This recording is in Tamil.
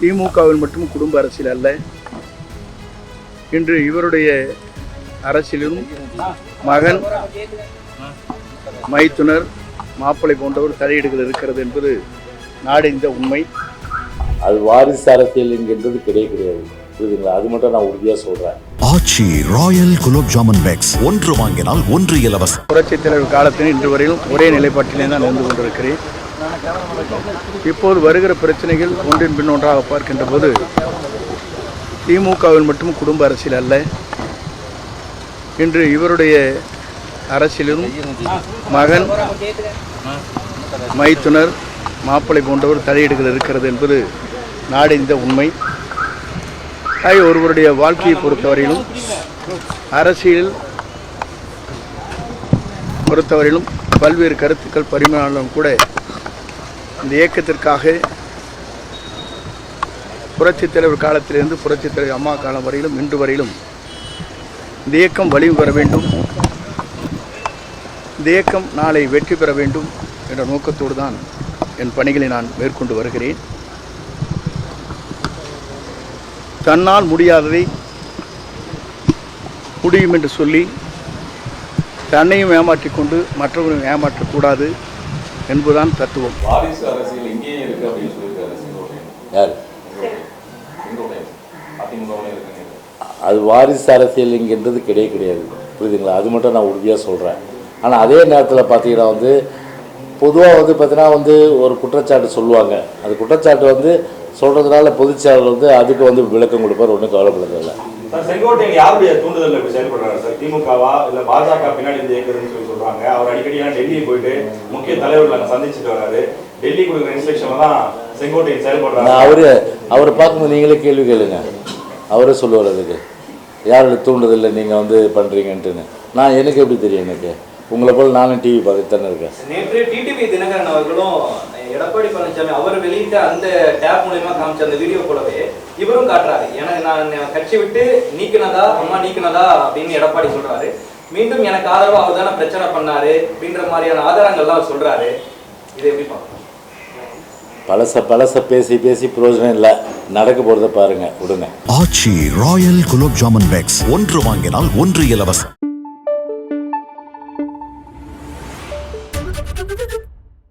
திமுகவில் மட்டும் குடும்ப அரசியல் அல்ல. இன்று இவருடைய அரசியலிலும் மகன் மைத்துனர் மாப்பிள்ளை போன்றவர் தலையீடுகள் இருக்கிறது என்பது நாடறிந்த உண்மை. அது வாரிசு அரசியல் என்கின்றது கிடையவே கிடையாது. புரியுதுங்களா? அது மட்டும் நான் உறுதியாக சொல்கிறேன் ஆச்சி ராயல் குலோப் ஜாமுன் பேக்ஸ். ஒன்று வாங்கினால் ஒன்று இலவசம். புரட்சித் தலைவர் காலத்தில் இன்று வரையிலும் ஒரே நிலைப்பாட்டிலே தான் இருந்து கொண்டிருக்கிறேன். இப்போது வருகிற பிரச்சனைகள் ஒன்றின் பின் ஒன்றாக பார்க்கின்ற போது திமுகவில் மட்டும் குடும்ப அரசியல் அல்ல. இன்று இவருடைய அரசியலிலும் மகன் மைத்துனர் மாப்பிளை போன்றவர் தலையீடுகள் இருக்கிறது என்பது நாடறிந்த உண்மை. தாய் ஒருவருடைய வாழ்க்கையை பொறுத்தவரையிலும் அரசியல் பொறுத்தவரையிலும் பல்வேறு கருத்துக்கள் பரிமாணம் கூட இந்த இயக்கத்திற்காக புரட்சித் தலைவர் காலத்திலிருந்து புரட்சித் தலைவர் அம்மா காலம் வரையிலும் இன்று வரையிலும் இந்த இயக்கம் வலிவு பெற வேண்டும். இந்த இயக்கம் நாளை வெற்றி பெற வேண்டும் என்ற நோக்கத்தோடு தான் என் பணிகளை நான் மேற்கொண்டு வருகிறேன். தன்னால் முடியாததை முடியும் என்று சொல்லி தன்னையும் ஏமாற்றிக் கொண்டு மற்றவரையும் ஏமாற்றக்கூடாது. என்பதுதான் தத்துவம். யார்? அது வாரிசு அரசியல் என்கின்றது கிடையவே கிடையாது. புரியுதுங்களா? அது மட்டும் நான் உறுதியாக சொல்கிறேன் ஆனால் அதே நேரத்தில் பார்த்தீங்கன்னா வந்து பொதுவாக வந்து பார்த்தீங்கன்னா வந்து ஒரு குற்றச்சாட்டு சொல்லுவாங்க. அந்த குற்றச்சாட்டு வந்து சொல்கிறதுனால பொதுச்செயலாளர் வந்து அதுக்கு வந்து விளக்கம் கொடுப்பார் ஒன்றும் கவலைப்படுறதில்ல. சார் செங்கோட்டையன் யாருடைய தூண்டுதல் இப்படி செயல்படுறாரு சார்? திமுகவா? இல்ல பாஜக பின்னாடி இருந்து இயக்குதுன்னு சொல்லி சொல்றாங்க. அவர் அடிக்கடி ஏன் டெல்லி போயிட்டு முக்கிய தலைவர்களை அங்க சந்திச்சுட்டு வராரு. டெல்லி கொடுக்குற இன்ஸ்ட்ரக்ஷன்ல தான் செங்கோட்டையன் நான் செயல்படுறாரு அவர் அவரை பார்க்கும்போது நீங்களே கேள்வி கேளுங்க. அவரே சொல்லுவார் அதுக்கு. யாரோட தூண்டுதல்ல நீங்கள் வந்து பண்ணுறீங்கன்ட்டுன்னு நான் எனக்கு எப்படி தெரியும் எனக்கு? உங்களை போல் நானும் டிவி பார்த்துட்டு தானே இருக்கேன். நேற்று டிடிவி தினகரன் அவர்களும் எடப்பாடி பழனிசாமி அவர் வெளியிட்ட அந்த டேப் மூலியமா காமிச்ச அந்த வீடியோ போலவே இவரும் காட்டுறாரு. எனக்கு நான் கட்சி விட்டு நீக்கினதா அம்மா நீக்கினதா அப்படின்னு எடப்பாடி சொல்றாரு. மீண்டும் எனக்கு ஆதரவா அவர் தானே பிரச்சனை பண்ணாரு அப்படின்ற மாதிரியான ஆதாரங்கள்லாம் அவர் சொல்றாரு. இதை எப்படி பார்க்கணும் பழச பழச பேசி பேசி பிரயோஜனம் இல்லை. நடக்க போகிறத பாருங்கள் விடுங்க. Aachi royal gulab jamun packs. ஒன்று வாங்கினால் ஒன்று இலவசம்.